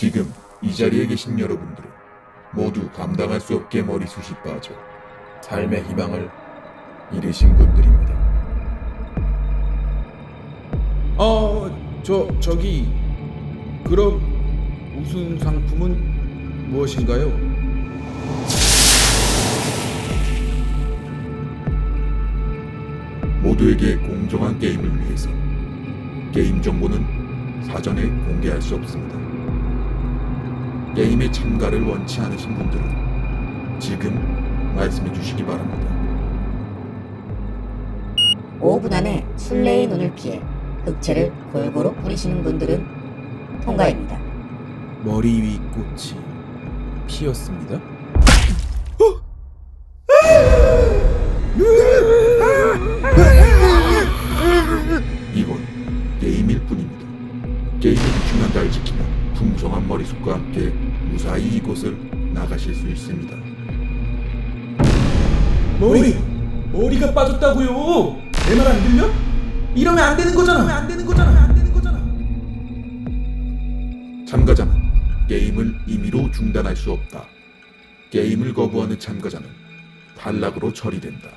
지금 이 자리에 계신 여러분들은 모두 감당할 수 없게 머리숱이 빠져 삶의 희망을 잃으신 분들입니다. 어, 저 저기 그럼 우승 상품은 무엇인가요? 모두에게 공정한 게임을 위해서 게임 정보는 사전에 공개할 수 없습니다. 게임에 참가를 원치 않으신 분들은 지금 말씀해 주시기 바랍니다. 5분 안에 술래의 눈을 피해 흑채를 골고루 뿌리시는 분들은 통과입니다. 머리 위 꽃이 피었습니다. 이건 게임일 뿐입니다. 게임의 중간자를 지키며 풍성한 머리숱과 함께 무사히 이곳을 나가실 수 있습니다. 머리 머리가 빠졌다고요. 내 말 안 들려? 이러면 안 되는 거잖아. 안 되는 거잖아. 안 되는 거잖아. 참가자는 게임을 임의로 중단할 수 없다. 게임을 거부하는 참가자는 탈락으로 처리된다.